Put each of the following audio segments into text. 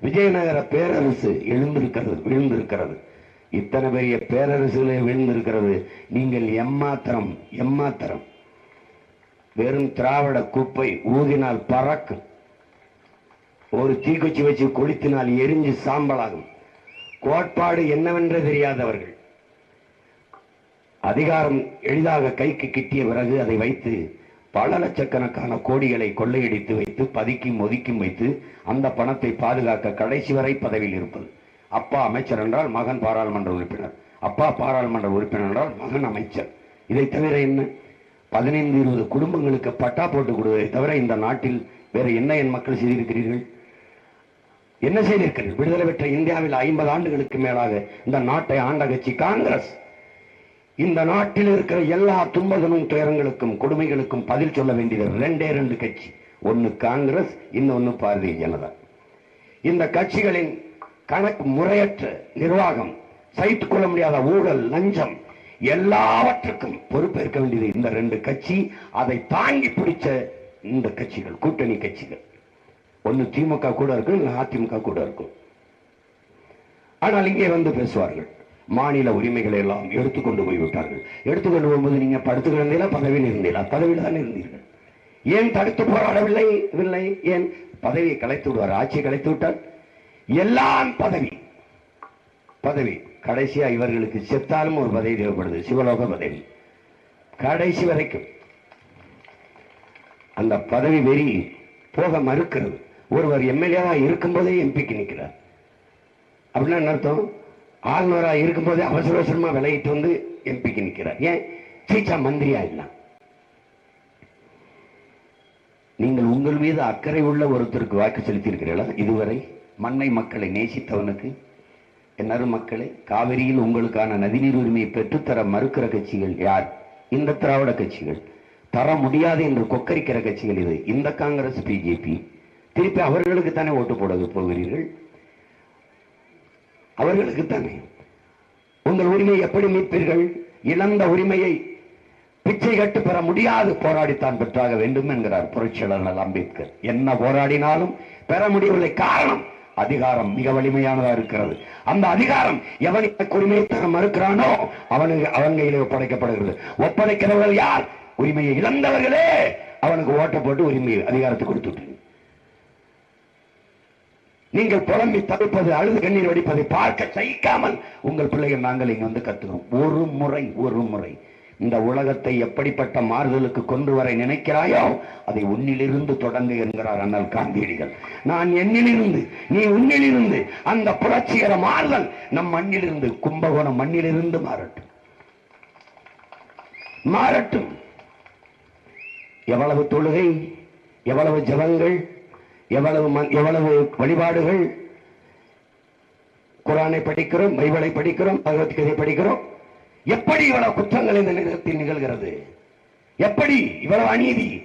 விஜயநகர பேரரசு எழுந்திருக்கிறது விழுந்திருக்கிறது. இத்தனை பெரிய பேரரசுகளே விழுந்திருக்கிறது. நீங்கள் எம்மாத்திரம் எம்மாத்திரம். வெறும் திராவிட குப்பை ஊதினால் பறக்கும். ஒரு தீக்குச்சி வச்சு கொளுத்தினால் எரிஞ்சு சாம்பலாகும். கோட்பாடு என்னவென்று தெரியாதவர்கள். அதிகாரம் எளிதாக கைக்கு கிட்டிய பிறகு அதை வைத்து பல லட்சக்கணக்கான கோடிகளை கொள்ளையடித்து வைத்து பதுக்கியும் ஒதுக்கியும் வைத்து அந்த பணத்தை பாதுகாக்க கடைசி வரை பதவியில் இருப்பது. அப்பா அமைச்சர் என்றால் மகன் பாராளுமன்ற உறுப்பினர். அப்பா பாராளுமன்ற உறுப்பினர் என்றால் மகன் அமைச்சர். இதை தவிர என்ன? பதினைந்து இருபது குடும்பங்களுக்கு பட்டா போட்டு கொடுவதை தவிர இந்த நாட்டில் வேற என்ன என் மக்கள் செய்திருக்கிறீர்கள்? என்ன செய்திருக்கிறீர்கள்? விடுதலை பெற்ற இந்தியாவில் ஐம்பது ஆண்டுகளுக்கு மேலாக இந்த நாட்டை ஆண்ட கட்சி காங்கிரஸ் இந்த நாட்டில் இருக்கிற எல்லா துன்பதனும் துயரங்களுக்கும் கொடுமைகளுக்கும் பதில் சொல்ல வேண்டியது ரெண்டே ரெண்டு கட்சி. ஒன்னு காங்கிரஸ் இன்னொன்னு பாரதிய ஜனதா. இந்த கட்சிகளின் கணக்கு முறையற்ற நிர்வாகம் சைத்துக் கொள்ள முடியாத ஊழல் லஞ்சம் எல்லாவற்றுக்கும் பொறுப்பேற்க வேண்டியது இந்த ரெண்டு கட்சி. அதை தாங்கி பிடிச்ச இந்த கட்சிகள் கூட்டணி கட்சிகள். ஒன்னு திமுக கூட இருக்கும் அதிமுக கூட இருக்கும். ஆனால் இங்கே வந்து பேசுவார்கள். மாநில உரிமைகளை எல்லாம் எடுத்துக்கொண்டு போய் விட்டார்கள் எடுத்துக்கொண்டு போகும்போது நீங்க படுத்து கிடந்தீங்களா பதவியில் இருந்தீங்களா பதவியில் தான் இருந்தீர்கள். ஏன் தடுத்து போராடவில்லை? இல்லை. ஏன்? பதவியை கலைத்து விடுவார். ஆட்சியை கலைத்து விட்டார். எல்லாம் பதவி. பதவி. கடைசியா இவர்களுக்கு செத்தாலும் ஒரு பதவி தேவைப்படுது. சிவலோக பதவி. கடைசி வரைக்கும். அந்த பதவி வெறி போக மறுக்கிறது. ஒருவர் எம்எல்ஏவா இருக்கும்போதே எம்பிக்கு நிற்கிறார் அப்படின்னா என்ன அர்த்தம்? ஆளுநராக இருக்கும்போது அவசர அவசரமா விலகிட்டு வந்து எம்பிக்கு நிற்கிறார் ஏன்? சீச்சா மந்திரியா இல்ல. நீங்கள் உங்கள் மீது அக்கறை உள்ள ஒருத்தருக்கு வாக்கு செலுத்தியிருக்கிறீர்களா? இதுவரை மண்ணை மக்களை நேசித்தவனுக்கு என் மக்களை காவிரியில் உங்களுக்கான நதிநீர் உரிமையை பெற்றுத்தர மறுக்கிற கட்சிகள் யார்? இந்த திராவிட கட்சிகள். தர முடியாது என்று கொக்கரிக்கிற கட்சிகள் இது. இந்த காங்கிரஸ் பிஜேபி திருப்பி அவர்களுக்கு தானே ஓட்டு போட போகிறீர்கள்? அவர்களுக்கு தானே. உங்கள் உரிமையை எப்படி மீட்பீர்கள்? இழந்த உரிமையை பிச்சை கட்டு பெற முடியாது போராடித்தான் பெற்றாக வேண்டும் என்கிறார் புரட்சியாளர் அம்பேத்கர். என்ன போராடினாலும் பெற முடியவில்லை. காரணம் அதிகாரம் மிக வலிமையானதா இருக்கிறது. அந்த அதிகாரம் எவன் உரிமையை தர மறுக்கிறானோ அவனுக்கு அவன் கையிலே ஒப்படைக்கப்படுகிறது. ஒப்படைக்கிறவர்கள் யார்? உரிமையை இழந்தவர்களே. அவனுக்கு ஓட்ட போட்டு உரிமையை அதிகாரத்தை கொடுத்துட்டு நீங்கள் புலம்பி தவிப்பது அழுது கண்ணீர் வடிப்பதை பார்க்க சகிக்காமல் உங்கள் பிள்ளைகள் நாங்கள் இங்க வந்து கத்துக்கிறோம் ஒரு முறை ஒரு முறை இந்த உலகத்தை எப்படிப்பட்ட மாறுதலுக்கு கொண்டு வர நினைக்கிறாயோ அதை உன்னிலிருந்து தொடங்கு என்கிறார் அண்ணல் காந்தியடிகள். நான் என்னிலிருந்து நீ உன்னிலிருந்து அந்த புரட்சிகர மாறுதல் நம் மண்ணிலிருந்து கும்பகோணம் மண்ணிலிருந்து மாறட்டும். மாறட்டும். எவ்வளவு தொழுகை எவ்வளவு ஜபங்கள் எவ்வளவு எவ்வளவு வழிபாடுகள் குரானை படிக்கிறோம் பைபிளை படிக்கிறோம் பகவத்கீதை படிக்கிறோம் எப்படி இவ்வளவு குற்றங்கள் இந்த நிலத்தில் நிகழ்கிறது? எப்படி இவ்வளவு அநீதி?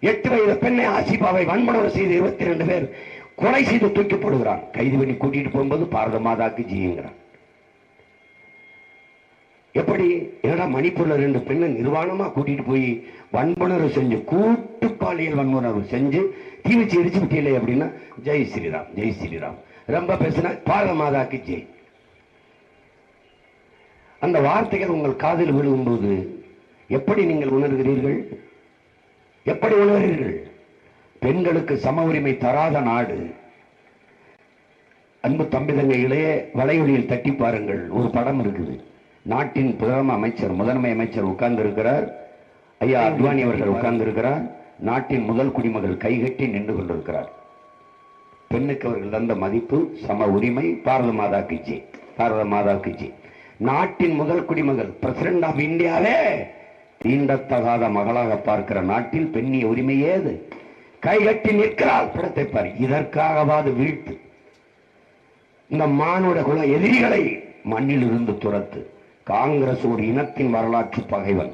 எட்டு வயது பெண்ணை ஆசிபாவை வன்முறை செய்து இருபத்தி ரெண்டு பேர் கொலை செய்து தூக்கி போடுகிறான். கைது பண்ணி கூட்டிட்டு போகும்போது பாரத மாதாக்கு ஜீங்கிறான். எப்படி? ஏடா மணிப்பூர்ல ரெண்டு பெண்ணை நிர்வாணமா கூட்டிட்டு போய் வன்புணர்வு செஞ்சு கூட்டு பாலியல் வன்புணர்வு செஞ்சு தீ வச்சு எரிச்சு விட்டீங்களே அப்படின்னா ஜெய் ஸ்ரீராம் ஜெய் ஸ்ரீராம். ரொம்ப பேசினா பாரத மாதாக்கு ஜெய். அந்த வார்த்தைகள் உங்கள் காதில் விழுகும்போது எப்படி நீங்கள் உணர்கிறீர்கள்? எப்படி உணர்கிறீர்கள்? பெண்களுக்கு சம உரிமை தராத நாடு. அன்பு தம்பிதங்கைகளே வலையொலியில் தட்டி பாருங்கள். ஒரு படம் இருக்குது. நாட்டின் பிரதம அமைச்சர் முதன்மை அமைச்சர் உட்கார்ந்திருக்கிறார். ஐயா அத்வானி அவர்கள் உட்கார்ந்திருக்கிறார். நாட்டின் முதல் குடிமகள் கைகட்டி நின்று கொண்டிருக்கிறார். பெண்ணுக்கு அவர்கள் தந்த மதிப்பு சம உரிமை பாரத மாதா கிஜி பாரத மாதா கிஜி நாட்டின் முதல் குடிமகள் பிரசிடண்ட் ஆஃப் இந்தியாவே தீண்டத்தகாத மகளாக பார்க்கிற நாட்டில் பெண்ணிய உரிமை ஏது? கைகட்டி நிற்கிறாள் படத்தை பாரு. இதற்காகவாது வீழ்த்து? இந்த மானுட குல எதிரிகளை மண்ணில் இருந்து துரத்து. காங்கிரஸ் ஒரு இனத்தின் வரலாற்று பகைவன்.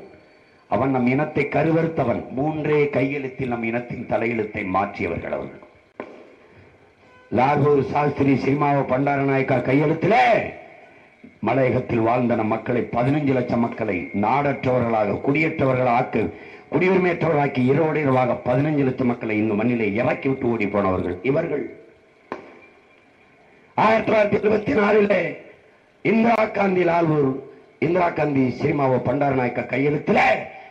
அவன் நம் இனத்தை கருவறுத்தவன். மூன்றே கையெழுத்தில் நம் இனத்தின் தலையெழுத்தை மாற்றியவர்கள் அவர்கள். லாகூர் சாஸ்திரி சீமாவ பண்டாரநாயக்கா கையெழுத்திலே. மலையகத்தில் வாழ்ந்த நம் மக்களை பதினஞ்சு லட்சம் மக்களை நாடற்றவர்களாக குடியேற்றவர்களாக்கு குடியுரிமையற்றவர்களாக்கி இரவோடு இரவாக பதினஞ்சு லட்சம் மக்களை இந்த மண்ணிலே இறக்கி விட்டு ஓடி போனவர்கள் இவர்கள். ஆயிரத்தி தொள்ளாயிரத்தி எழுபத்தி நாலிலே இந்திரா காந்தி லால்பூர் இந்திரா காந்தி சினிமாவை பண்டார நாயக்க கையெழுத்துல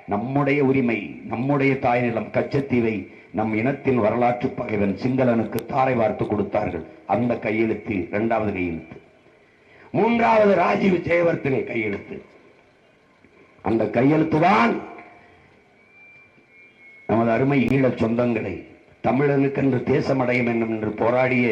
நம்முடைய உரிமை நம்முடைய தாய் நிலம் கச்சத்தீவை நம் இனத்தின் வரலாற்று பகைவன் சிங்களனுக்கு தாரை வார்த்து கொடுத்தார்கள். அந்த கையெழுத்து இரண்டாவது கையெழுத்து. மூன்றாவது ராஜீவ் ஜெயவர்த்தனை கையெழுத்து. அந்த கையெழுத்து தான் நமது அருமை ஈழச் சொந்தங்களை தமிழனுக்கென்று தேசமடையும் என்னும் என்று போராடிய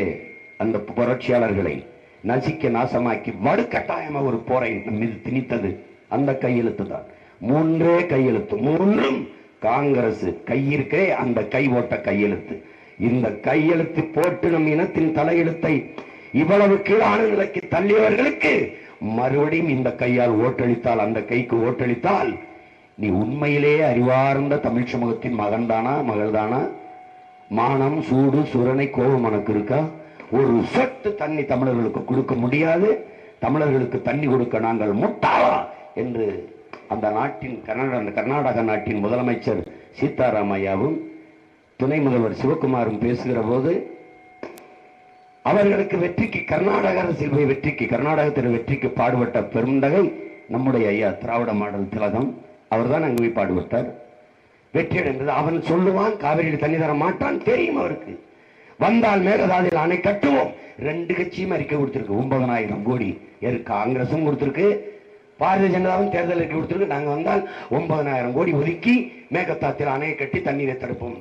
அந்த புரட்சியாளர்களை நசிக்க நாசமாக்கி வடுக்கட்டாயமாக ஒரு போரை மீது திணித்தது அந்த கையெழுத்து தான் மூன்றே கையெழுத்து மூன்றும் காங்கிரஸ் கையிருக்கே அந்த கை ஓட்ட கையெழுத்து. இந்த கையெழுத்து போட்டு நம் இனத்தின் தலையெழுத்தை இவ்வளவு கீழான நிலைக்கு தள்ளியவர்களுக்கு மறுபடியும் இந்த கையால் ஓட்டளித்தால் அந்த கைக்கு ஓட்டளித்தால் நீ உண்மையிலேயே அறிவார்ந்த தமிழ் சமூகத்தின் மகன்தானா மகள்தானா? மானம் சூடு சுரணை கோபம் உனக்கு இருக்கா? ஒரு சொட்டு தண்ணி தமிழர்களுக்கு கொடுக்க முடியாது. தமிழர்களுக்கு தண்ணி கொடுக்க நாங்கள் முட்டாளா என்று அந்த நாட்டின் கர்நாடக கர்நாடக நாட்டின் முதலமைச்சர் சீதாராமையாவும் துணை முதல்வர் சிவகுமாரும் பேசுகிற போது அவர்களுக்கு வெற்றிக்கு கர்நாடக அரசியல் வெற்றிக்கு கர்நாடகத்தில் வெற்றிக்கு பாடுபட்ட பெருந்தகை நம்முடைய ஐயா திராவிட மாடல் திலகம். அவர்தான் அங்கு போய் பாடுபட்டார். வெற்றி அடைந்தது அவன் சொல்லுவான் காவிரியில் தண்ணி தர மாட்டான் தெரியும் அவருக்கு. வந்தால் மேகதாதியில் அணை கட்டுவோம். ரெண்டு கட்சியும் அறிக்கை கொடுத்திருக்கு. ஒன்பதனாயிரம் கோடி எது காங்கிரசும் கொடுத்திருக்கு. பாரதிய ஜனதாவும் தேர்தல் அறிக்கை கொடுத்திருக்கு. நாங்க வந்தால் ஒன்பதனாயிரம் கோடி ஒதுக்கி மேகதாத்தில் அணையை கட்டி தண்ணீரை தடுப்போம்.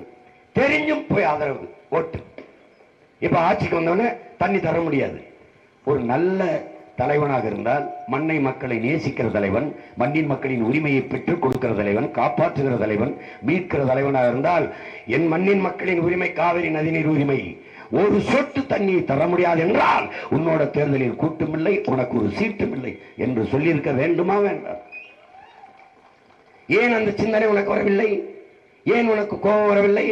தெரிஞ்சும் போய் ஆதரவு ஓட்டு. இப்ப ஆட்சிக்கு வந்தவொடனே தண்ணி தர முடியாது. ஒரு நல்ல தலைவனாக இருந்தால் மண்ணை மக்களை நேசிக்கிற தலைவன் மண்ணின் மக்களின் உரிமையை பெற்றுக் கொடுக்கிற தலைவன் காப்பாற்றுகிற தலைவன் மீட்கிற தலைவனாக இருந்தால் என் மண்ணின் மக்களின் உரிமை காவிரி நதிநீர் உரிமை. ஒரு சொட்டு தண்ணீர் தர முடியாது என்றால் உன்னோட தேர்தலில் கூட்டமில்லை உனக்கு ஒரு சீட்டும் இல்லை என்று சொல்லியிருக்க வேண்டுமா வேண்டாம்? ஏன் அந்த சிந்தனை உனக்கு வரவில்லை? ஏன் உனக்கு கோபம் வரவில்லை?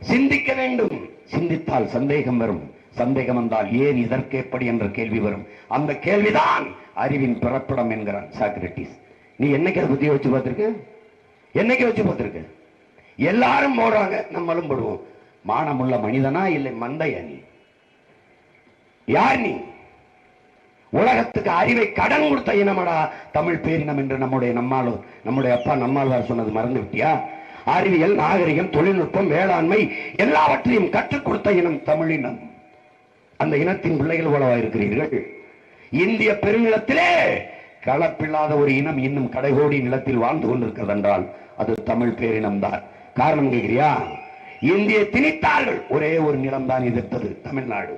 சிந்திக்க வேண்டும். சிந்தித்தால் சந்தேகம் வரும். சந்தேகம் வந்தால் ஏன் இதற்கு எப்படி என்ற கேள்வி வரும். அந்த கேள்விதான் அறிவின் பிறப்பிடம் என்கிறான் சாக்ரட்டிஸ் நீ என்னைக்கு அதை வச்சு பார்த்திருக்க? என்னைக்கு வச்சு பார்த்திருக்க? எல்லாரும் போடுறாங்க நம்மளும் போடுவோம் மானமுள்ள மனிதனா இல்லை மந்தையா நீ? யார் நீ? உலகத்துக்கு அறிவை கடன் கொடுத்த இனமடா தமிழ் பேரினம் என்று நம்முடைய நம்மாலோ நம்முடைய அப்பா நம்மாழ்வார் சொன்னது மறந்து விட்டியா அறிவியல் நாகரிகம் தொழில்நுட்பம் வேளாண்மை எல்லாவற்றையும் கற்றுக் கொடுத்த இனம் தமிழினம். அந்த இனத்தின் பிள்ளைகள் போலவா இருக்கிறீர்கள் இந்திய பெருநிலத்திலே கலப்பில்லாத ஒரு இனம் இன்னும் கடைகோடி நிலத்தில் வாழ்ந்து கொண்டிருக்கிறது என்றால் அது தமிழ் பேரினம் தான் காரணம் கேட்கிறியா? இந்திய திணித்தார்கள். ஒரே ஒரு நிலம் தான் எதிர்த்தது தமிழ்நாடு.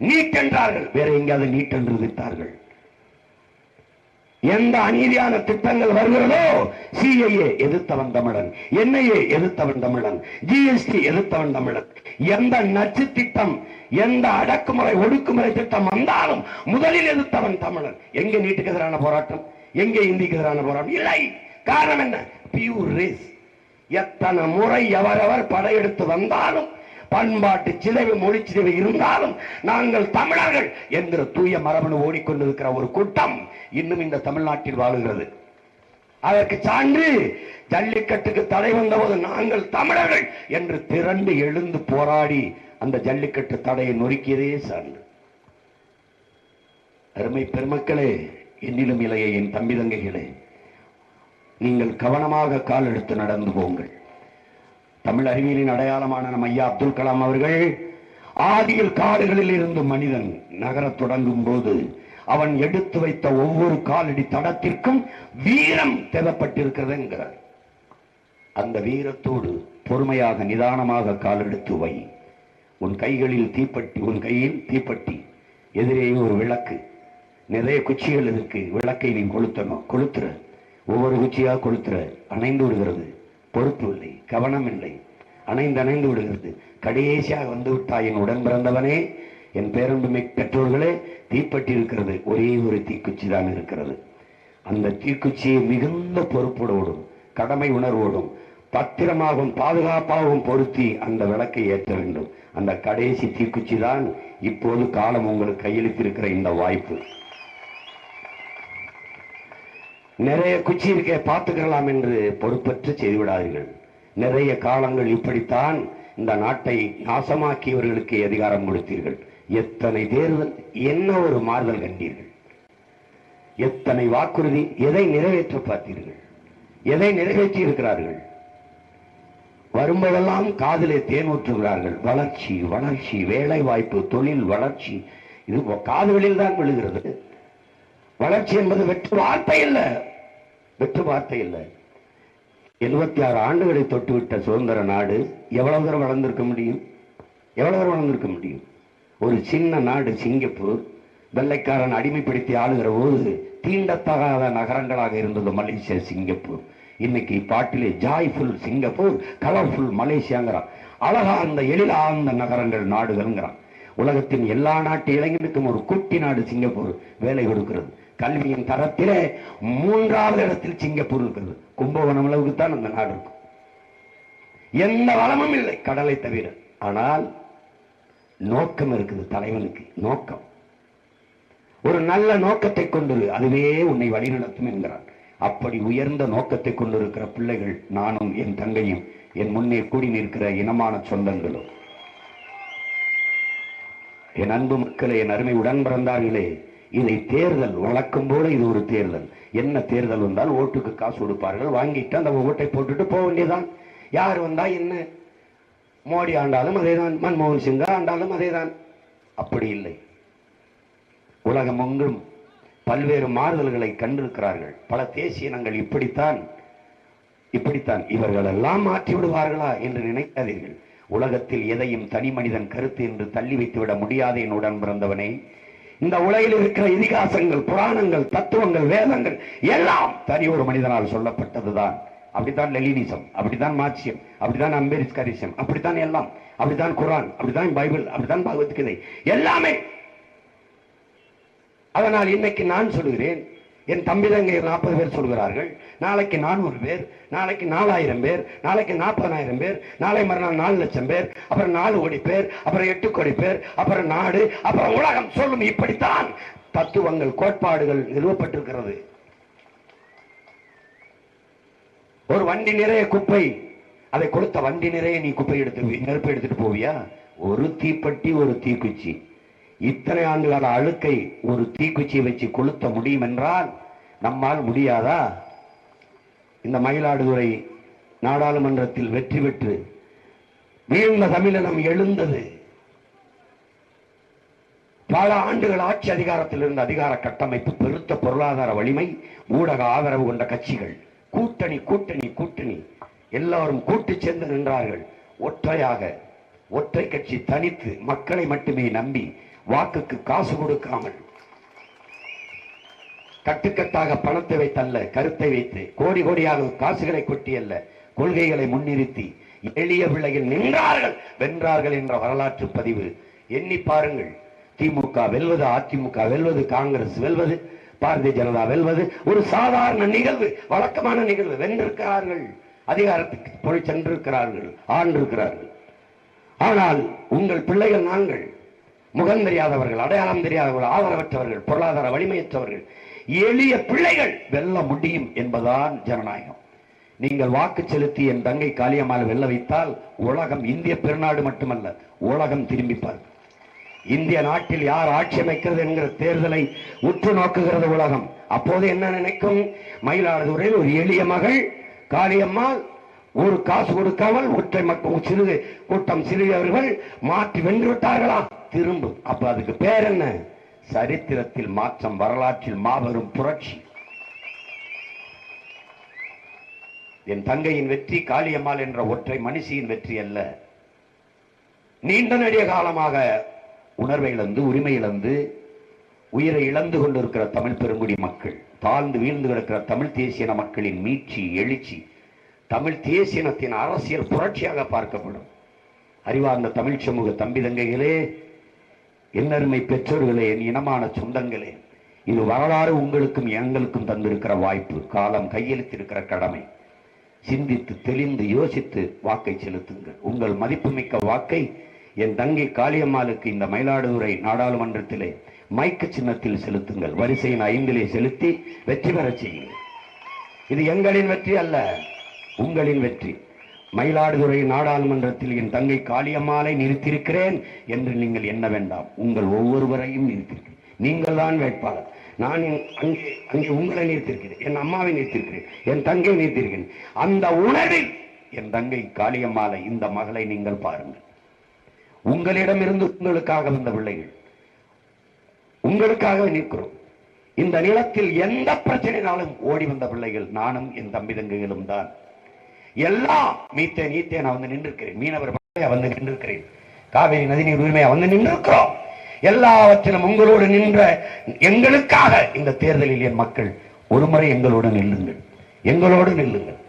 நீட் என்றார்கள் வேற எங்கேயாவது நீட் என்று எந்த அநீதியான திட்டங்கள் வருகிறதோ சிஐஏ எதிர்த்தவன் தமிழன் என்ஐஏ எதிர்த்தவன் தமிழன் ஜிஎஸ்டி எதிர்த்தவன் தமிழன். எந்த நச்சு திட்டம் எந்த அடக்குமுறை ஒடுக்குமுறை திட்டம் வந்தாலும் முதலில் எதிர்த்தவன் தமிழன். எங்க நீட்டுக்கு எதிரான போராட்டம்? எங்க இந்திக்கு எதிரான போராட்டம்? இல்லை. காரணம் என்ன? பியூர் ரேஸ் எத்தனை முறை எவரவர் படையெடுத்து வந்தாலும் பண்பாட்டு சிதைவு மொழி சிதைவு இருந்தாலும் நாங்கள் தமிழர்கள் என்கிற தூய மரபணு ஓடிக்கொண்டிருக்கிற ஒரு கூட்டம் இன்னும் இந்த தமிழ்நாட்டில் வாழுகிறது. அதற்கு சான்று ஜல்லிக்கட்டுக்கு தடை வந்தபோது நாங்கள் தமிழர்கள் என்று திரண்டு எழுந்து போராடி அந்த ஜல்லிக்கட்டு தடையை நொறுக்கியதே சான்று. அருமை பெருமக்களே என்னிலும் இளைய என் தம்பி தங்கைகளே நீங்கள் கவனமாக கால் எடுத்து நடந்து போங்கள். தமிழ் அறிவியலின் அடையாளமான நம் ஐயா அப்துல் கலாம் அவர்கள் ஆதியில் காடுகளில் இருந்து மனிதன் நகரத் தொடங்கும் போது அவன் எடுத்து வைத்த ஒவ்வொரு காலடி தடத்திற்கும் வீரம் தேவைப்பட்டிருக்கிறது என்கிறார் அந்த வீரத்தோடு பொறுமையாக நிதானமாக காலெடுத்து வை. உன் கைகளில் தீப்பட்டி உன் கையில் தீப்பட்டி. எதிரே ஒரு விளக்கு. நிறைய குச்சிகள் இருக்கு விளக்கை நீ கொளுத்தணும் கொளுத்துற. ஒவ்வொரு குச்சியாக கொளுத்துற. அணைந்து விடுகிறது. பொறுப்பு இல்லை. கவனம் இல்லை. அணைந்து அணைந்து விடுகிறது. கடைசியாக வந்து விட்டாய் என் உடன் பிறந்தவனே. என் பேரன்புமை பெற்றோர்களே தீப்பட்டி இருக்கிறது. ஒரே ஒரு தீக்குச்சி தான் இருக்கிறது. அந்த தீக்குச்சியை மிகுந்த பொறுப்போடும் கடமை உணர்வோடும். பத்திரமாகவும் பாதுகாப்பாகவும் பொருத்தி அந்த விளக்கை ஏற்ற வேண்டும். அந்த கடைசி தீக்குச்சி தான் இப்போது காலம் உங்களுக்கு கையெழுத்திருக்கிற இந்த வாய்ப்பு. நிறைய குச்சி இருக்க பார்த்துக்கலாம் என்று பொறுப்பற்று செய்துவிடாதீர்கள். நிறைய காலங்கள் இப்படித்தான் இந்த நாட்டை நாசமாக்கியவர்களுக்கு அதிகாரம் கொடுத்தீர்கள். எத்தனை தேர்தல் என்ன ஒரு மாறுதல் கண்டீர்கள்? எத்தனை வாக்குறுதி எதை நிறைவேற்ற பார்த்தீர்கள்? எதை நிறைவேற்றி இருக்கிறார்கள் வரும்போதெல்லாம் காதிலே தேன் ஊற்றுகிறார்கள். வளர்ச்சி வளர்ச்சி வேலை வாய்ப்பு தொழில் வளர்ச்சி. இது காதுகளில் தான் விழுகிறது. வளர்ச்சி என்பது வெற்று வார்த்தை இல்ல வெற்று வார்த்தை இல்ல எழுபத்தி ஆறு ஆண்டுகளை தொட்டுவிட்ட சுதந்திர நாடு எவ்வளவு தூரம் வளர்ந்திருக்க முடியும்? எவ்வளவு தூரம் வளர்ந்திருக்க முடியும்? ஒரு சின்ன நாடு சிங்கப்பூர். வெள்ளைக்காரன் அடிமைப்படுத்தி ஆளுகிற போது தீண்டத்தகாத நகரங்களாக இருந்தது மலேசியா சிங்கப்பூர். இன்னைக்கு பாட்டிலே ஜாய்ஃபுல் சிங்கப்பூர் கலர்ஃபுல் மலேசியாங்கிறான். அழகா அந்த எழிலார்ந்த நகரங்கள் நாடுகள்ங்கிறான். உலகத்தின் எல்லா நாட்டு இளைஞனுக்கும் ஒரு குட்டி நாடு சிங்கப்பூர் வேலை கொடுக்கிறது. கல்வியின் தரத்திலே மூன்றாவது இடத்தில் சிங்கப்பூர் இருக்கிறது. கும்பகோணம் அளவுக்கு தான் அந்த நாடு இருக்கும். எந்த வளமும் இல்லை கடலை தவிர. ஆனால் நோக்கம் இருக்குது தலைவனுக்கு நோக்கம். ஒரு நல்ல நோக்கத்தை கொண்டு அதுவே உன்னை வழிநடத்தும் என்கிறான். அப்படி உயர்ந்த நோக்கத்தை கொண்டிருக்கிற பிள்ளைகள் நானும் என் தங்கையும் என் முன்னே கூடி நிற்கிற இனமான சொந்தங்களும். என் அன்பு மக்களை என் அருமை உடன் பிறந்தார்களே இதை தேர்தல் வழக்கம் போல இது ஒரு தேர்தல். என்ன தேர்தல் வந்தால் ஓட்டுக்கு காசு கொடுப்பார்கள் வாங்கிட்டு அந்த ஓட்டை போட்டுட்டு போக வேண்டியதான் யார் வந்தா என்ன? மோடி ஆண்டாலும் அதேதான் மன்மோகன் சிங்கா ஆண்டாலும் அதேதான். அப்படி இல்லை. உலகம் எங்கும் பல்வேறு மாறுதல்களை கண்டிருக்கிறார்கள். பல தேசிய இனங்கள் இப்படித்தான் இப்படித்தான் இவர்கள் எல்லாம் மாற்றி விடுவார்களா என்று நினைக்காதீர்கள். உலகத்தில் எதையும் தனி மனிதன் கருத்து என்று தள்ளி வைத்துவிட முடியாது என் உடன் பிறந்தவனே. இந்த உலகில் இருக்கிற இதிகாசங்கள் புராணங்கள் தத்துவங்கள் வேதங்கள் எல்லாம் தனி ஒரு மனிதனால் சொல்லப்பட்டதுதான். அப்படித்தான் லெலினிசம் அப்படித்தான் மார்க்சியம் அப்படித்தான் அம்பேத்கரிசம் அப்படித்தான் எல்லாம் அப்படித்தான் குரான் அப்படித்தான் பைபிள் அப்படித்தான் பகவத்கீதை எல்லாமே அதனால் இன்னைக்கு நான் சொல்கிறேன் என் தம்பி நாற்பது பேர் சொல்கிறார்கள். நாளைக்கு நானூறு பேர் நாளைக்கு நாலாயிரம் பேர் நாளைக்கு நாற்பதாயிரம் பேர் நாளை மறுநாள் நாலு லட்சம் பேர் அப்புறம் நாலு கோடி பேர் அப்புறம் எட்டு கோடி பேர் அப்புறம் நாடு அப்புறம் உலகம் சொல்லும் இப்படித்தான் தத்துவங்கள் கோட்பாடுகள் நிறுவப்பட்டிருக்கிறது. ஒரு வண்டி நிறைய குப்பை அதை கொடுத்த வண்டி நிறைய நீ குப்பை எடுத்து நெருப்பு எடுத்துட்டு போவியா? ஒரு தீப்பெட்டி ஒரு தீக்குச்சி. இத்தனை ஆண்டுகால அழுக்கை ஒரு தீக்குச்சியை வச்சு கொளுத்த முடியும் என்றால் நம்மால் முடியாதா? இந்த மயிலாடுதுறை நாடாளுமன்றத்தில் வெற்றி பெற்று வீழ்ந்த தமிழினம் எழுந்தது. பல ஆண்டுகள் ஆட்சி அதிகாரத்தில் இருந்த அதிகார கட்டமைப்பு பெருத்த பொருளாதார வலிமை ஊடக ஆதரவு கொண்ட கட்சிகள். கூட்டணி கூட்டணி கூட்டணி. எல்லாரும் கூட்டு சேர்ந்து நின்றார்கள். ஒற்றையாக ஒற்றை கட்சி தனித்து மக்களை மட்டுமே நம்பி வாக்குக்கு காசு கொடுக்காமல் கட்டுக்கட்டாக பணத்தை வைத்தல்ல கருத்தை வைத்து கோடி கோடியாக காசுகளை கொட்டி அல்ல கொள்கைகளை முன்னிறுத்தி எளிய பிள்ளைகள் நின்றார்கள் வென்றார்கள் என்ற வரலாற்று பதிவு. எண்ணி பாருங்கள் திமுக வெல்வது அதிமுக வெல்வது காங்கிரஸ் வெல்வது பாரதிய ஜனதா வெல்வது ஒரு சாதாரண நிகழ்வு வழக்கமான நிகழ்வு வென்றிருக்கிறார்கள். அதிகாரத்துக்கு போய் சென்றிருக்கிறார்கள் ஆண்டிருக்கிறார்கள். ஆனால் உங்கள் பிள்ளைகள் நாங்கள் முகம் தெரியாதவர்கள் அடையாளம் தெரியாதவர்கள் ஆதரவற்றவர்கள் பொருளாதார வலிமையற்றவர்கள் எளிய பிள்ளைகள் வெல்ல முடியும் என்பதுதான் ஜனநாயகம். நீங்கள் வாக்கு செலுத்தி என் தங்கை காளியம்மாள் வெல்ல வைத்தால் உலகம் இந்திய பெருநாடு மட்டுமல்ல உலகம் திரும்பிப்பார் இந்திய நாட்டில் யார் ஆட்சி அமைக்கிறது என்கிற தேர்தலை உற்று நோக்குகிறது உலகம். அப்போது என்ன நினைக்கும்? மயிலாடுதுறையில் ஒரு எளிய மகள் காளியம்மாள் ஒரு காசு கொடுக்காமல் ஒற்றை மக்கள் சிறு கூட்டம் சிறியவர்கள் மாற்றி வென்று விட்டார்களா? திரும்பும் அப்ப அதுக்கு பேர் என்ன? சரித்திரத்தில் மாற்றம் வரலாற்றில் மாபெரும் புரட்சி. என் தங்கையின் வெற்றி காளியம்மாள் என்ற ஒற்றை மனுஷியின் வெற்றி அல்ல. நீண்ட நெடிய காலமாக உணர்வை இழந்து உரிமை இழந்து உயிரை இழந்து கொண்டிருக்கிற தமிழ் பெருங்குடி மக்கள் தாழ்ந்து வீழ்ந்து கிடக்கிற தமிழ் தேசியன மக்களின் மீட்சி எழுச்சி தமிழ் தேசியனத்தின் அரசியல் புரட்சியாக பார்க்கப்படும். அறிவார்ந்த தமிழ் சமூக தம்பி தங்கைகளே என்னருமை பெற்றோர்களே என் இனமான சொந்தங்களே இது வரலாறு உங்களுக்கும் எங்களுக்கும் தந்திருக்கிற வாய்ப்பு காலம் கையெழுத்திருக்கிற கடமை. சிந்தித்து தெளிந்து யோசித்து வாக்கை செலுத்துங்கள். உங்கள் மதிப்புமிக்க வாக்கை என் தங்கை காளியம்மாளுக்கு இந்த மயிலாடுதுறை நாடாளுமன்றத்திலே மைக்கு சின்னத்தில் செலுத்துங்கள். வரிசையின் ஐந்திலே செலுத்தி வெற்றி பெறச் செய்யுங்கள். இது எங்களின் வெற்றி அல்ல உங்களின் வெற்றி. மயிலாடுதுறை நாடாளுமன்றத்தில் என் தங்கை காளியம்மாளை நிறுத்தியிருக்கிறேன் என்று நீங்கள் எண்ண வேண்டாம். உங்கள் ஒவ்வொருவரையும் நிறுத்தியிருக்கிறேன். நீங்கள் தான் வேட்பாளர். நான் என் அங்கே அங்கே உங்களை நிறுத்தியிருக்கிறேன். என் அம்மாவை நிறுத்தியிருக்கிறேன். என் தங்கை நிறுத்தியிருக்கிறேன். அந்த உணர்வில் என் தங்கை காளியம்மாளை இந்த மகளை நீங்கள் பாருங்கள். உங்களிடமிருந்து உங்களுக்காக வந்த பிள்ளைகள் உங்களுக்காக நிற்கிறோம். இந்த நிலத்தில் எந்த பிரச்சனைனாலும் ஓடி வந்த பிள்ளைகள் நானும் என் தம்பி தங்கைகளும் தான். எல்லாம் மீத்தே நீத்தே நான் வந்து நின்றிருக்கிறேன். மீனவர் மக்களை வந்து நின்றிருக்கிறேன். காவேரி நதிநீர் உரிமையா வந்து நின்றிருக்கிறோம். எல்லாவற்றிலும் உங்களோடு நின்ற எங்களுக்காக இந்த தேர்தலில் என் மக்கள் ஒருமுறை எங்களோடு நில்லுங்கள். எங்களோடு நில்லுங்கள்.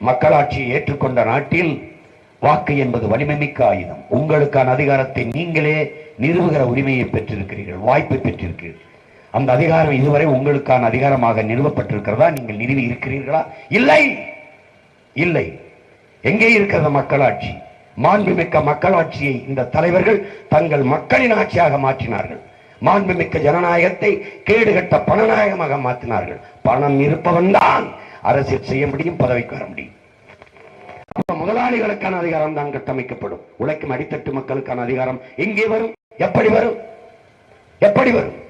மக்களாட்சியை ஏற்றுக்கொண்ட நாட்டில் வாக்கு என்பது வலிமைமிக்க ஆயுதம். உங்களுக்கான அதிகாரத்தை நீங்களே நிறுவுகிற உரிமையை பெற்றிருக்கிறீர்கள் வாய்ப்பை பெற்றிருக்கிறீர்கள். அந்த அதிகாரம் இதுவரை உங்களுக்கான அதிகாரமாக நிறுவப்பட்டிருக்கிறதா? நீங்கள் நிறுவி இருக்கிறீர்களா? இல்லை. இல்லை. எங்கே இருக்கிறது மக்களாட்சி? மாண்புமிக்க மக்களாட்சியை இந்த தலைவர்கள் தங்கள் மக்களின் ஆட்சியாக மாற்றினார்கள். மாண்புமிக்க ஜனநாயகத்தை கேடுகட்ட பணநாயகமாக மாற்றினார்கள். பணம் இருப்பவன் தான் அரசியல் செய்ய முடியும் பதவிக்கு வர முடியும். முதலாளிகளுக்கான அதிகாரம் தான் கட்டமைக்கப்படும். உழைக்கும் அடித்தட்டு மக்களுக்கான அதிகாரம் எங்கே வரும்? எப்படி வரும்? எப்படி வரும்?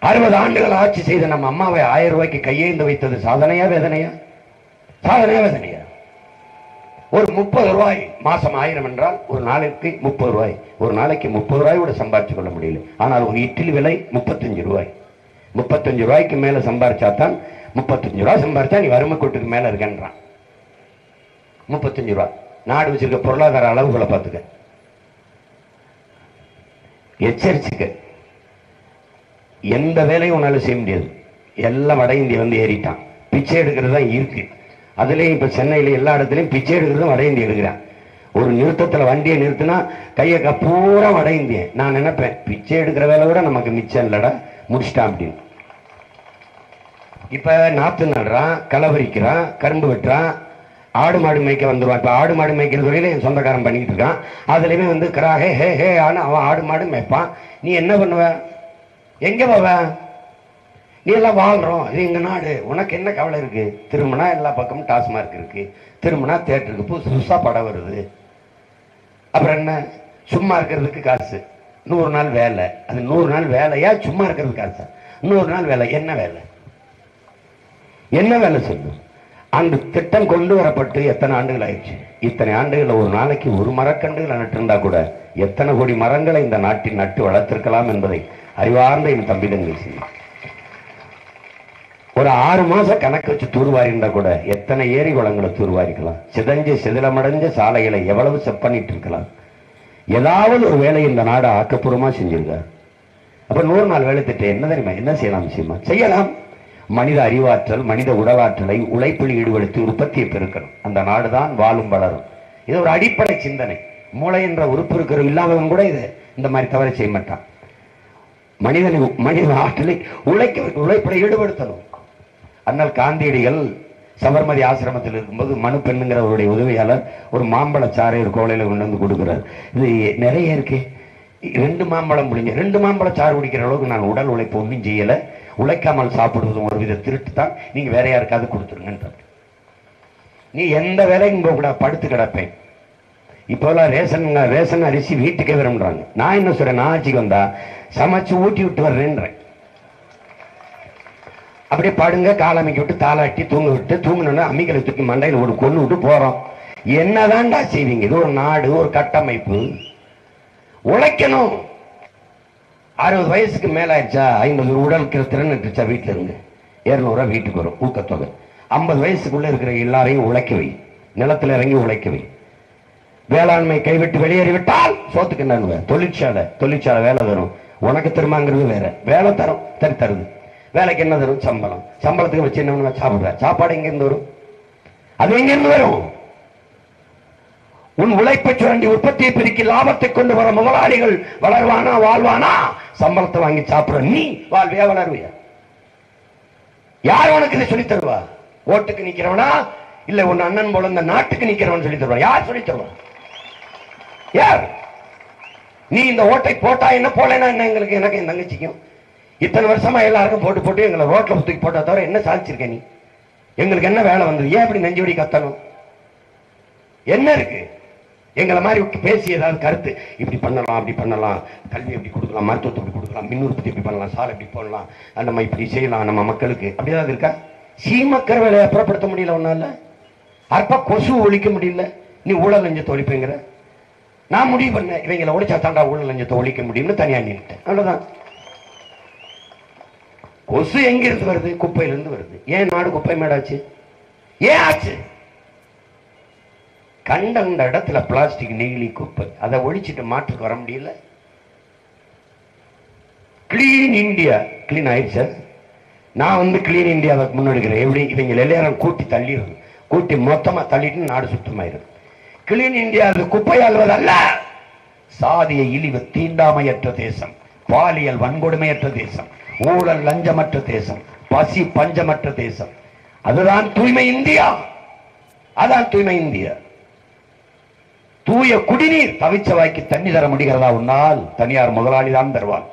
அறுபது ஆண்டுகள் ஆட்சி செய்த நம்ம அம்மாவை ஆயிரம் ரூபாய்க்கு கையேந்து வைத்தது சாதனையா வேதனையா? சாதனையா வேதனையா? ஒரு முப்பது ரூபாய் மாசம் ஆயிரம் என்றால் ஒரு நாளைக்கு முப்பது ரூபாய். ஒரு நாளைக்கு முப்பது ரூபாய் கூட சம்பாரிச்சு கொள்ள முடியல. ஆனால் ஒரு இட்லி விலை முப்பத்தஞ்சு ரூபாய். முப்பத்தஞ்சு ரூபாய்க்கு மேல சம்பாரிச்சா தான் முப்பத்தஞ்சு ரூபாய் சம்பாரிச்சா நீ வறுமை கோட்டுக்கு மேல இருக்கன்றான். முப்பத்தஞ்சு ரூபாய். நாடு வச்சிருக்க பொருளாதார அளவுகளை பார்த்துக்க. எச்சரிச்சுக்க. எந்த வேலையும் உன்னால செய்ய முடியாது. எல்லாம் வட இந்தியா வந்து ஏறிட்டான். பிச்சை எடுக்கிறது தான் இருக்கு. அதுலேயும் இப்ப சென்னையில எல்லா இடத்துலயும் பிச்சை எடுக்கிறதும் வட இந்தியா எடுக்கிறான். ஒரு நிறுத்தத்துல வண்டியை நிறுத்தினா கையை க- பூரா வட இந்தியன் நான் நினைப்பேன் பிச்சை எடுக்கிற வேலை கூட நமக்கு மிச்சம் இல்லடா. முடிச்சிட்டான் அப்படின்னு. இப்ப நாத்து நடுறான் களவரிக்கிறான் கரும்பு வெட்டுறான். ஆடு மாடு மேய்க்க வந்துடுவான் இப்போ ஆடு மாடு மேய்க்கிற தொழில என் சொந்தக்காரன் பண்ணிட்டு இருக்கான். அதுலயுமே வந்து கிராஹே ஹே ஹே ஆனு அவன் ஆடு மாடு மேய்ப்பான். நீ என்ன பண்ணுவ? எங்க போவ? நீ எல்லாம் வாழ்றோம். இது எங்க நாடு. உனக்கு என்ன கவலை இருக்கு? திரும்பினா எல்லா பக்கமும் டாஸ்மார்க் இருக்கு. திரும்பினா தேட்டருக்கு புதுசு புதுசாக படம் வருது. அப்புறம் என்ன? சும்மா இருக்கிறதுக்கு காசு. நூறு நாள் வேலை. அது நூறு நாள் வேலையா? சும்மா இருக்கிறதுக்கு காசு? நூறு நாள் வேலை. என்ன வேலை? என்ன வேலை சொல்லு? அந்த திட்டம் கொண்டு வரப்பட்டு எத்தனை ஆண்டுகள் ஆயிடுச்சு? இத்தனை ஆண்டுகளில் ஒரு நாளைக்கு ஒரு மரக்கன்றுகளை நட்டிருந்தா கூட எத்தனை கோடி மரங்களை இந்த நாட்டில் நட்டு வளர்த்திருக்கலாம் என்பதை அறிவார்ந்த என் தம்பி செய்யும். ஒரு ஆறு மாசம் கணக்கு வச்சு தூர்வாரி இருந்தா கூட எத்தனை ஏரி குளங்களை தூர்வாரிக்கலாம்? சிதஞ்சு சிதிலமடைஞ்ச சாலைகளை எவ்வளவு செப் பண்ணிட்டு இருக்கலாம்? ஏதாவது ஒரு வேலை இந்த நாடு ஆக்கப்பூர்வமா செஞ்சிருக்காரு அப்ப நூறு நாள் வேலை திட்டம் என்ன தெரியுமா? என்ன செய்யலாம் விஷயமா செய்யலாம். மனித அறிவாற்றல் மனித உடலாற்றலை உழைப்பில் ஈடுபடுத்தி உற்பத்தியை பெருக்கணும். அந்த நாடுதான் வாழும் வளரும். இது ஒரு அடிப்படை சிந்தனை. மூளை என்ற உறுப்பு இருக்கிற இல்லாதவன் கூட இது இந்த மாதிரி தவறை செய்ய மாட்டான். மனிதனை மனித ஆற்றலை உழைக்க உழைப்பை ஈடுபடுத்தணும். அண்ணல் காந்தியடிகள் சபர்மதி ஆசிரமத்தில் இருக்கும்போது மனு பெண்ணுங்கிறவருடைய உதவியாளர் ஒரு மாம்பழ சாறை ஒரு கோலையில் கொண்டு வந்து கொடுக்குறாரு. இது நிறைய இருக்கு. ரெண்டு மாம்பழம் முடிஞ்ச ரெண்டு மாம்பழ சாறு குடிக்கிற அளவுக்கு நான் உடல் உழைப்பு ஒன்றும் செய்யலை. உழைக்காமல் சாப்பிடுவதும் ஒரு வித திருட்டு தான். நீங்க வேற யாருக்காவது கொடுத்துருங்கன்றார். நீ எந்த வேலையும் போக கூட படுத்து கிடப்பேன். இப்போலாம் ரேஷன் ரேஷன் அரிசி வீட்டுக்கே விரும்புறாங்க. நான் என்ன சொல்றேன்? நான் ஆட்சிக்கு வந்தால் சமைச்சு ஊட்டி விட்டு வர்றேன்றேன் அப்படியே படுங்க கால் அமைக்க விட்டு தாளாட்டி தூங்க விட்டு தூங்கணும்னா அம்மிகளை தூக்கி மண்டையில் ஒரு கொண்டு விட்டு போறோம். என்னதான்டா செய்வீங்க? இது ஒரு நாடு ஒரு கட்டமைப்பு. உழைக்கணும். அறுபது வயசுக்கு மேல ஆயிடுச்சா ஐம்பது உடல் திறன் இருந்துச்சா வீட்டுல இருந்து? இருநூறுவா வீட்டுக்கு வரும் ஊக்கத்தொகை. ஐம்பது வயசுக்குள்ள இருக்கிற எல்லாரையும் உழைக்க வை. நிலத்துல இறங்கி உழைக்க வை. வேளாண்மை கைவிட்டு வெளியேறிவிட்டால் சோத்துக்கு என்னன்னு தொழிற்சாலை தொழிற்சாலை வேலை தரும் உனக்கு தருமாங்கிறது வேற. வேலை தரும். சரி தருது. வேலைக்கு என்ன தரும்? சம்பளம். சம்பளத்துக்கு வச்சு என்ன சாப்பிடுற சாப்பாடு எங்கிருந்து வரும்? அது எங்க இருந்து வரும்? உன் உழைப்பை சுரண்டி உற்பத்தியை பெருக்கி லாபத்தை கொண்டு வர முதலாளிகள் வளர்வானா வாழ்வானா? சம்பளத்தை வாங்கி சாப்பிடுற நீ வாழ்வியா வளருவியா? யார் உனக்கு இதை சொல்லித் தருவா? ஓட்டுக்கு நிக்கிறவனா? இல்ல உன் அண்ணன் போல இந்த நாட்டுக்கு நிக்கிறவன் சொல்லி தருவா யார் சொல்லித் தருவான் யார்? நீ இந்த ஓட்டை போட்டா என்ன போலனா என்ன எங்களுக்கு எனக்கு என் தங்கச்சிக்கும்? இத்தனை வருஷமா எல்லாருக்கும் போட்டு போட்டு எங்களை ரோட்ல தூக்கி போட்டா தவிர என்ன சாதிச்சிருக்க நீ? எங்களுக்கு என்ன வேலை வந்தது? ஏன் இப்படி நெஞ்சுவடி கத்தணும்? என்ன இருக்கு? எங்களை மாதிரி பேசி ஏதாவது கருத்து. இப்படி பண்ணலாம் அப்படி பண்ணலாம். கல்வி எப்படி கொடுக்கலாம்? மருத்துவத்தை எப்படி கொடுக்கலாம்? மின் உற்பத்தி எப்படி பண்ணலாம்? சாலை எப்படி போடலாம்? நம்ம இப்படி செய்யலாம் நம்ம மக்களுக்கு. அப்படி ஏதாவது இருக்கா? சீமக்கர் வேலையை அப்புறப்படுத்த முடியல ஒன்னால அற்ப கொசு ஒழிக்க முடியல? நீ ஊழல் நெஞ்ச தொழிப்புங்கிற நான் முடிவு பண்ணேன் இவங்களை ஒழிச்சா தாண்டா ஊழல் லஞ்சத்தை ஒழிக்க முடியும்னு தனியா நின்றுட்டேன் அவ்வளவுதான். கொசு எங்க இருந்து வருது? குப்பையில இருந்து வருது. ஏன் நாடு குப்பை மேடாச்சு? ஏன் ஆச்சு? கண்ட இடத்துல பிளாஸ்டிக் நெகிழி குப்பை. அதை ஒழிச்சிட்டு மாற்றுக்கு வர முடியல. கிளீன் இந்தியா கிளீன் ஆயிடுச்சு? நான் வந்து கிளீன் இந்தியாவை முன்னெடுக்கிறேன் எப்படி? இவங்க எல்லாரும் கூட்டி தள்ளிடுறது. கூட்டி மொத்தமா தள்ளிட்டு நாடு சுத்தமாயிரும் கிளீன் இந்தியா அது குப்பை அல்வதல்ல சாதிய இழிவு தீண்டாமையற்ற தேசம் பாலியல் வன்கொடுமையற்ற தேசம் ஊழல் லஞ்சமற்ற தேசம் பசி பஞ்சமற்ற தேசம். அதுதான் தூய்மை இந்தியா. அதான் தூய்மை இந்தியா. தூய குடிநீர் தவிச்ச வாய்க்கு தண்ணி தர முடிகிறதா உன்னால்? தனியார் முதலாளி தான் தருவான்.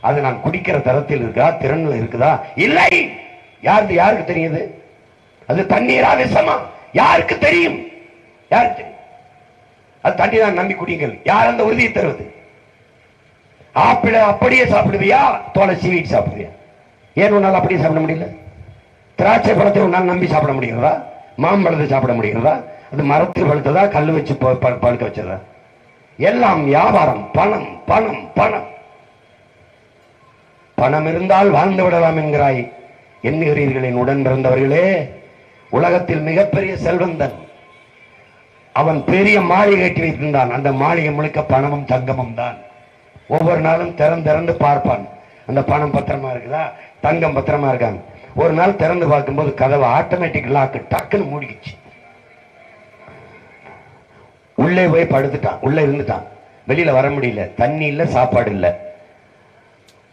அது நான் குடிக்கிற தரத்தில் இருக்கா? திறன்ல இருக்குதா? இல்லை. யாருக்கு யாருக்கு தெரியுது? அது தண்ணீரா விஷமா? யாருக்கு தெரியும்? யாருக்கு தெரியும் அது தண்ணி தான் நம்பி குடிங்கள் யார் அந்த உறுதியை தருவது? ஆப்பிள அப்படியே சாப்பிடுவியா? தோலை சீவிட்டு சாப்பிடுவியா? ஏன் உன்னால் அப்படியே சாப்பிட முடியல? திராட்சை பழத்தை உன்னால் நம்பி சாப்பிட முடிகிறதா? மாம்பழத்தை சாப்பிட முடிகிறதா? அது மரத்தில் பழுத்ததா? கல் வச்சு பழுக்க வச்சதா? எல்லாம் வியாபாரம் பணம் பணம் பணம். பணம் இருந்தால் வாழ்ந்து விடலாம் என்கிறாய். எண்ணுகிறீர்கள் என் உடன் பிறந்தவர்களே. உலகத்தில் மிகப்பெரிய செல்வந்தன். அவன் பெரிய மாளிகை கட்டி வைத்திருந்தான். அந்த மாளிகை முழுக்க பணமும் தங்கமும் தான். ஒவ்வொரு நாளும் திறந்து திறந்து பார்ப்பான். அந்த பணம் பத்திரமா இருக்குதா? தங்கம் பத்திரமா இருக்காங்க. ஒரு நாள் திறந்து பார்க்கும்போது கதவு ஆட்டோமேட்டிக் லாக்கு டக்குன்னு மூடிக்குச்சு. உள்ளே போய் படுத்துட்டான். உள்ள இருந்துட்டான். வெளியில வர முடியல. தண்ணி இல்ல சாப்பாடு இல்ல.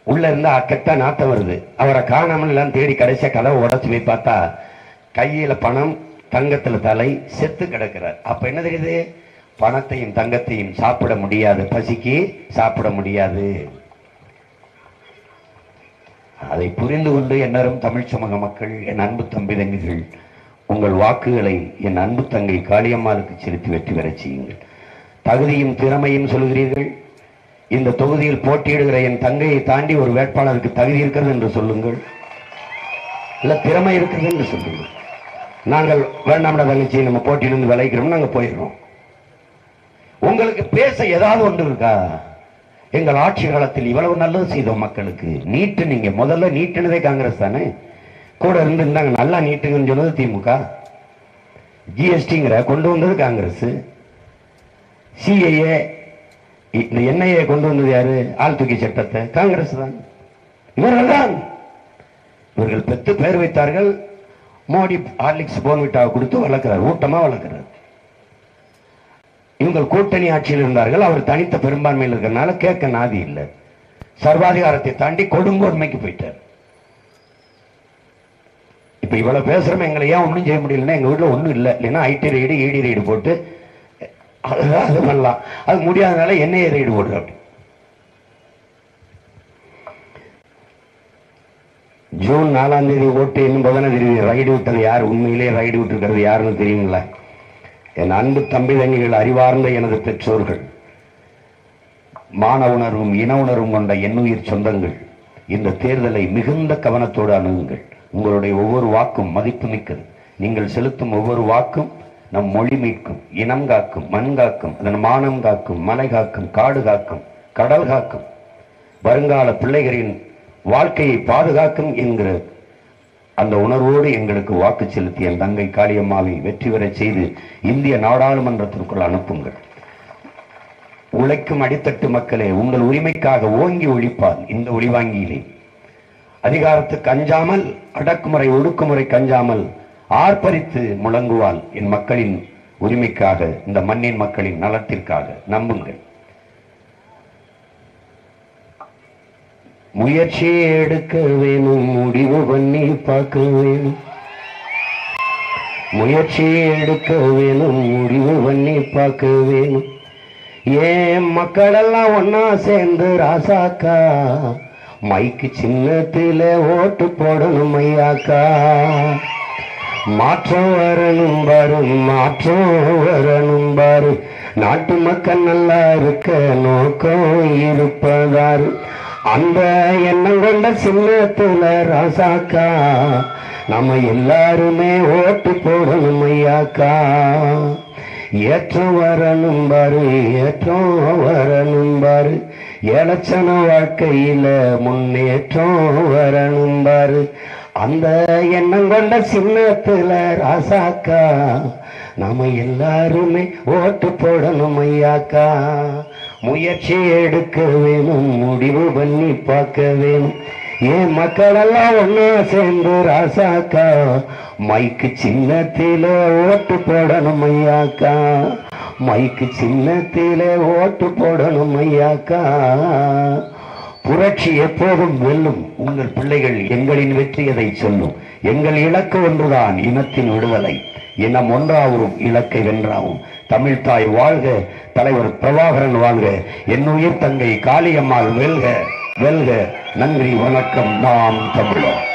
உள்ள இருந்தா அக்கத்தான் நாத்தம் வருது. அவரை காணாமல் எல்லாம் தேடி கடைசியா கதவை உடச்சு போய் பார்த்தா கையில பணம் தங்கத்துல தலை செத்து கிடக்கிறார். அப்ப என்ன தெரியுது? பணத்தையும் தங்கத்தையும் சாப்பிட முடியாது. பசிக்கு சாப்பிட முடியாது. அதை புரிந்து கொண்டு என்னரும் தமிழ் சமூக மக்கள் என் அன்பு தம்பி தங்கிகள் உங்கள் வாக்குகளை என் அன்பு தங்கை காளியம்மாளுக்கு செலுத்தி வெற்றி பெறச் செய்யுங்கள். தகுதியும் திறமையும் சொல்கிறீர்கள் இந்த தொகுதியில் போட்டியிடுகிற என் தங்கையை தாண்டி ஒரு வேட்பாளருக்கு தகுதி இருக்கிறது என்று சொல்லுங்கள். இல்ல திறமை இருக்கிறது என்று சொல்லுங்கள். நாங்கள் வேண்டாம்டா தங்கச்சி நம்ம போட்டியிலிருந்து விளைக்கிறோம் நாங்கள் போயிடுறோம். உங்களுக்கு பேச ஏதாவது ஒன்று இருக்கா? எங்கள் ஆட்சி காலத்தில் இவ்வளவு நல்லது செய்தோம் மக்களுக்கு. நீட்டு நீங்க முதல்ல நீட்டுனதே காங்கிரஸ் தானே? கூட இருந்து இருந்தாங்க நல்லா நீட்டுங்கன்னு சொன்னது திமுக. ஜிஎஸ்டிங்கிற கொண்டு வந்தது காங்கிரஸ். சிஏஏ இந்த என்ஐஏ கொண்டு வந்தது யாரு? ஆள் தூக்கி சட்டத்தை. காங்கிரஸ் தான். இவர்கள் தான். இவர்கள் பெத்து பெயர் வைத்தார்கள். மோடி ஹார்லிக்ஸ் போன்விட்டாவை கொடுத்து வளர்க்கிறார் ஊட்டமாக வளர்க்கிறார். இவங்கள் கூட்டணி ஆட்சியில் இருந்தார்கள் அவர் தனித்த பெரும்பான்மையில் இருக்கிறனால கேட்க நாதி இல்லை. சர்வாதிகாரத்தை தாண்டி கொடுங்கோன்மைக்கு போயிட்டார். இப்போ இவ்வளோ பேசுகிறோம் எங்களை ஏன் ஒன்றும் செய்ய முடியலன்னா எங்கள் வீட்டில் ஒன்றும் இல்லை. இல்லைன்னா ஐடி ரைடு இடி ரைடு போட்டு அதுதான் அது பண்ணலாம். அது முடியாதனால என்ஐஏ ரைடு போடுறோம் அப்படி ஜூன் நாலாம் தேதி ஓட்டு இன்னும் பதினாம் தேதி ரைடு விட்டது யார்? உண்மையிலே ரைடு விட்டுருக்கிறது யாருன்னு தெரியுங்கள என் அன்பு தம்பி தங்கிகள் அறிவார்ந்த எனது பெற்றோர்கள் மான உணர்வும் இன உணர்வும் கொண்ட எண்ணுயிர் சொந்தங்கள் இந்த தேர்தலை மிகுந்த கவனத்தோடு அணுகுங்கள். உங்களுடைய ஒவ்வொரு வாக்கும் மதிப்பு மிக்கது. நீங்கள் செலுத்தும் ஒவ்வொரு வாக்கும் நம் மொழி மீட்கும். இனம் காக்கும் மண் காக்கும் அதன் மானம் காக்கும் மலை காக்கும் காடு காக்கும் கடல் காக்கும். வருங்கால பிள்ளைகளின் வாழ்க்கையை பாதுகாக்கும் என்கிற அந்த உணர்வோடு எங்களுக்கு வாக்கு செலுத்திய என் தங்கை காளியம்மாவை வெற்றி பெறச் செய்து இந்திய நாடாளுமன்றத்திற்குள் அனுப்புங்கள். உழைக்கும் அடித்தட்டு மக்களே உங்கள் உரிமைக்காக ஓங்கி ஒழிப்பார் இந்த ஒளிவாங்கியிலே. அதிகாரத்துக்கு அஞ்சாமல் அடக்குமுறை ஒடுக்குமுறை கஞ்சாமல் ஆர்ப்பரித்து முழங்குவாள் என் மக்களின் உரிமைக்காக இந்த மண்ணின் மக்களின் நலத்திற்காக. நம்புங்கள். முயற்சி எடுக்க வேணும் முடிவு பண்ணி பார்க்க வேணும். முயற்சி எடுக்க வேணும் முடிவு பண்ணி பார்க்க வேணும். ஏன் மக்களெல்லாம் ஒன்னா சேர்ந்து ராசாக்கா? மைக்கு சின்னத்தில ஓட்டு போடணும் ஐயாக்கா. மாற்றம் வரணும் பாரு மாற்றம் வரணும் பாரு. நாட்டு மக்கள் நல்லா இருக்க நோக்கம் இருப்பதாரு அந்த எண்ணம் கொண்ட சின்னத்துல ராசாக்கா நம்ம எல்லாருமே ஓட்டு போடணும் ஐயாக்கா. ஏற்றம் வரணும் பாரு ஏற்றம் வரணும் பாரு. ஏலச்சன வாழ்க்கையில முன்னேற்றம் வரணும் பாரு. அந்த எண்ணம் கொண்ட சின்னத்துல ராசாக்கா நாம எல்லாருமே ஓட்டு போடணும் ஐயாக்கா. முயற்சி எடுக்க வேணும் முடிவு பண்ணி பார்க்க வேணும். ஏன் மக்களெல்லாம் ஒன்னா சேர்ந்து ராசாக்கா? மைக்கு சின்னத்தில ஓட்டு போடணும் ஐயாக்கா. மைக்கு சின்னத்தில ஓட்டு போடணும் ஐயாக்கா. புரட்சி எப்போதும் வெல்லும். உங்கள் பிள்ளைகள் எங்களின் வெற்றியதை சொல்லும். எங்கள் இலக்கு ஒன்றுதான் இனத்தின் விடுதலை. இனம் ஒன்றாவும் இலக்கை வென்றாவும். தமிழ் தாய் வாழ்க தலைவர் பிரபாகரன் வாழ்க. என்னுயிர் தங்கை காளியம்மாள் வெல்க வெல்க. நன்றி வணக்கம். நாம் தமிழர்